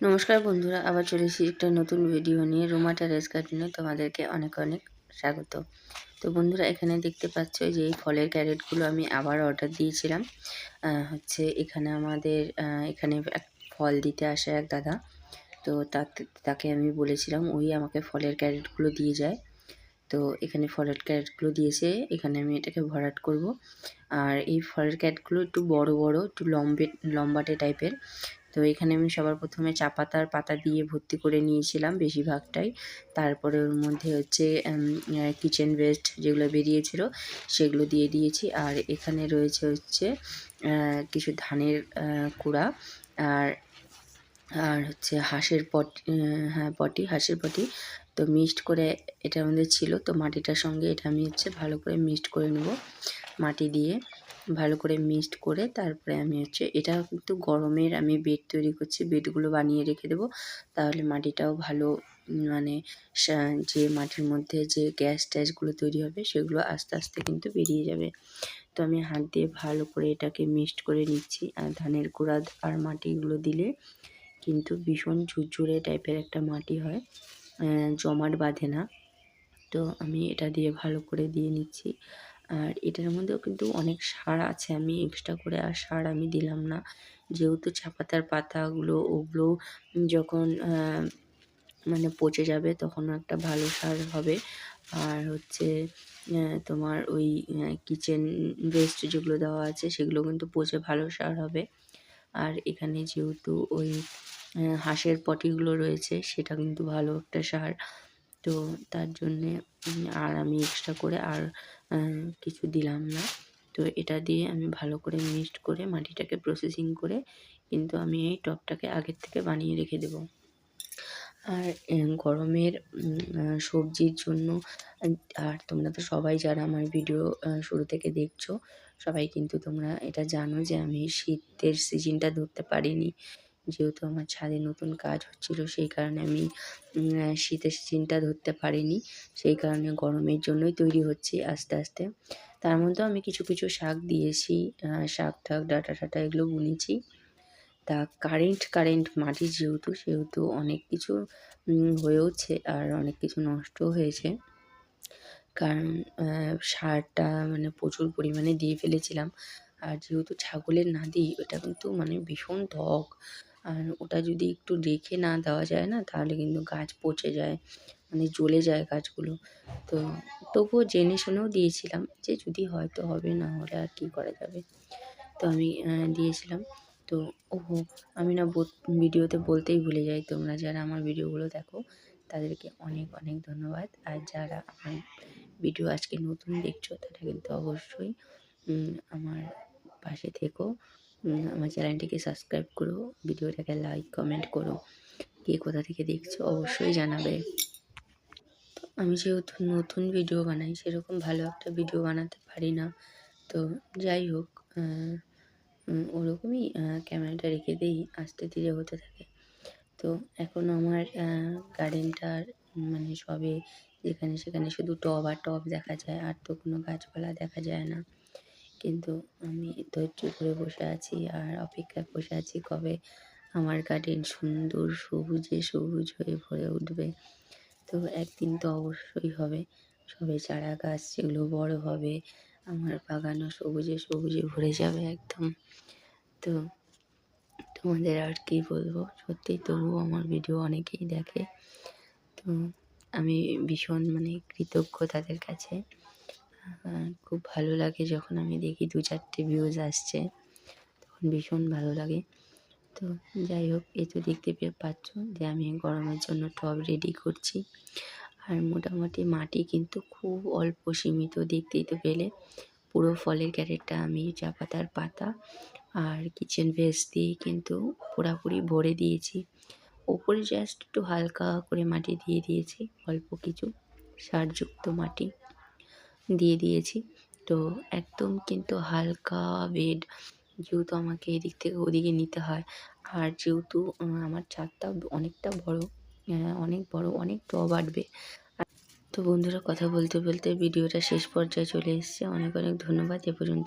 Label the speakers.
Speaker 1: নমস্কার বন্ধুরা, আবার চলে এসেছি একটা নতুন ভিডিও নিয়ে। রোমা টেরেস গার্ডেনে তোমাদেরকে অনেক অনেক স্বাগত। তো বন্ধুরা, এখানে দেখতে পাচ্ছ যে এই ফলের ক্যারেটগুলো আমি আবার অর্ডার দিয়েছিলাম। হচ্ছে এখানে আমাদের এখানে এক ফল দিতে আসে এক দাদা। তো তাকে আমি বলেছিলাম, ওই আমাকে ফলের ক্যারেটগুলো দিয়ে যায়। তো এখানে ফলের ক্যারেটগুলো দিয়েছে। এখানে আমি এটাকে ভরাট করব। আর এই ফলের ক্যারেটগুলো একটু বড় বড়, একটু লম্বে, লম্বাটে টাইপের তো এখানে আমি সবার প্রথমে চা পাতার পাতা দিয়ে ভর্তি করে নিয়েছিলাম বেশিরভাগটাই। তারপরে ওর মধ্যে হচ্ছে কিচেন ওয়েস্ট যেগুলো বেরিয়েছিল সেগুলো দিয়ে দিয়েছি। আর এখানে রয়েছে হচ্ছে কিছু ধানের কুড়া আর আর হচ্ছে হাঁসের পট হ্যাঁ পটি, হাঁসের পটি। তো মিক্সড করে এটা আমাদের ছিল, তো মাটিটার সঙ্গে এটা আমি হচ্ছে ভালো করে মিক্সড করে নেব মাটি দিয়ে। ভালো করে মিক্সড করে তারপরে আমি হচ্ছে, এটা কিন্তু গরমের আমি বেড তৈরি করছি, বেডগুলো বানিয়ে রেখে দেবো। তাহলে মাটিটাও ভালো মানে যে মাটির মধ্যে যে গ্যাস ট্যাসগুলো তৈরি হবে সেগুলো আস্তে আস্তে কিন্তু বেরিয়ে যাবে। তো আমি হাত দিয়ে ভালো করে এটাকে মিক্সড করে নিচ্ছি আর ধানের গুঁড়া আর মাটিগুলো দিলে কিন্তু ভীষণ ঝুরঝুরে টাইপের একটা মাটি হয় জমাট বাঁধে না। তো আমি এটা দিয়ে ভালো করে দিয়ে নিচ্ছি। আর এটার মধ্যেও কিন্তু অনেক সার আছে আমি এক্সট্রা করে আর সার আমি দিলাম না। যেহেতু চা পাতার পাতাগুলো ওগুলো যখন মানে পচে যাবে তখন একটা ভালো সার হবে। আর হচ্ছে তোমার ওই কিচেন ওয়েস্ট যেগুলো দেওয়া আছে সেগুলো কিন্তু পচে ভালো সার হবে। আর এখানে যেহেতু ওই হাঁসের পটিগুলো রয়েছে সেটা কিন্তু ভালো একটা সার। তো তার জন্যে আর আমি এক্সট্রা করে আর কিছু দিলাম না। তো এটা দিয়ে আমি ভালো করে মিক্সড করে মাটিটাকে প্রসেসিং করে কিন্তু আমি এই টবটাকে আগের থেকে বানিয়ে রেখে দেবো। আর গরমের সবজির জন্য, আর তোমরা তো সবাই যারা আমার ভিডিও শুরু থেকে দেখছ, সবাই কিন্তু তোমরা এটা জানো যে আমি শীতের সিজনটা ধরতে পারিনি। যেহেতু আমার ছাদে নতুন কাজ হচ্ছিল, সেই কারণে আমি শীতের সিজনটা ধরতে পারিনি। সেই কারণে গরমের জন্যই তৈরি হচ্ছে আস্তে আস্তে। তার মধ্যেও আমি কিছু কিছু শাক দিয়েছি শাক ঠাক ডাঁটা টাটা এগুলো বুনেছি। তা কারেন্ট কারেন্ট মাটি যেহেতু, সেহেতু অনেক কিছু হয়েওছে আর অনেক কিছু নষ্টও হয়েছে। কারণ সারটা মানে প্রচুর পরিমাণে দিয়ে ফেলেছিলাম। আর যেহেতু ছাগলের না নাদি, ওটা কিন্তু মানে ভীষণ ত্বক। আর ওটা যদি একটু রেখে না দেওয়া যায় না, তাহলে কিন্তু গাছ পচে যায় মানে জ্বলে যায় গাছগুলো। তো তবুও জেনে শুনেও দিয়েছিলাম যে যদি হয়তো হবে, না হলে আর কী করা যাবে। তো আমি দিয়েছিলাম। তো ওহো, আমি না ভিডিওতে বলতেই ভুলে যাই, তোমরা যারা আমার ভিডিওগুলো দেখো, তাদেরকে অনেক অনেক ধন্যবাদ। আর যারা আমার ভিডিও আজকে নতুন দেখছ, তারা কিন্তু অবশ্যই আমার পাশে থেকো। আমার চ্যানেলটিকে সাবস্ক্রাইব করো, ভিডিওটাকে লাইক কমেন্ট করো, কে কোথা থেকে দেখছ অবশ্যই জানাবে। তো আমি যেহেতু নতুন ভিডিও বানাই, সেরকম ভালো একটা ভিডিও বানাতে পারি না। তো যাই হোক ওরকমই ক্যামেরাটা রেখে দিই, আস্তে ধীরে হতে থাকে। তো এখন আমার গার্ডেনটার মানে সবে যেখানে সেখানে শুধু টব আর টব দেখা যায়, আর তো কোনো গাছপালা দেখা যায় না। কিন্তু আমি ধৈর্য করে বসে আছি আর অপেক্ষায় বসে আছি কবে আমার গার্ডেন সুন্দর সবুজে সবুজ হয়ে ভরে উঠবে। তো একদিন তো অবশ্যই হবে। সবে চারা গাছ সেগুলো বড় হবে, আমার বাগানও সবুজে সবুজে ভরে যাবে একদম। তো তোমাদের আর কি বলব? সত্যি তবুও আমার ভিডিও অনেকেই দেখে। তো আমি ভীষণ মানে কৃতজ্ঞ তাদের কাছে। খুব ভালো লাগে যখন আমি দেখি দু চারটে ভিউজ আসছে, তখন ভীষণ ভালো লাগে। তো যাই হোক এ তো দেখতে পাচ্ছ যে আমি গরমের জন্য টব রেডি করছি। আর মোটামুটি মাটি কিন্তু খুব অল্প সীমিত দেখতেই তো পেলে। পুরো ফলের ক্যারেটটা আমি চা পাতার পাতা আর কিচেন ভেস্ট দিয়ে কিন্তু পুরাপুরি ভরে দিয়েছি। ওপরে জাস্ট একটু হালকা করে মাটি দিয়ে দিয়েছি, অল্প কিছু সারযুক্ত মাটি। দিয়ে দিয়েছি। তো একদম কিন্তু হালকা বেড যেহেতু আমাকে এদিক থেকে ওদিকে নিতে হয়। আর যেহেতু আমার ছাদটা অনেকটা বড় অনেক বড়, অনেক ড আটবে। তো বন্ধুরা কথা বলতে বলতে ভিডিওটা শেষ পর্যায়ে চলে এসছে। অনেক অনেক ধন্যবাদ এ পর্যন্ত।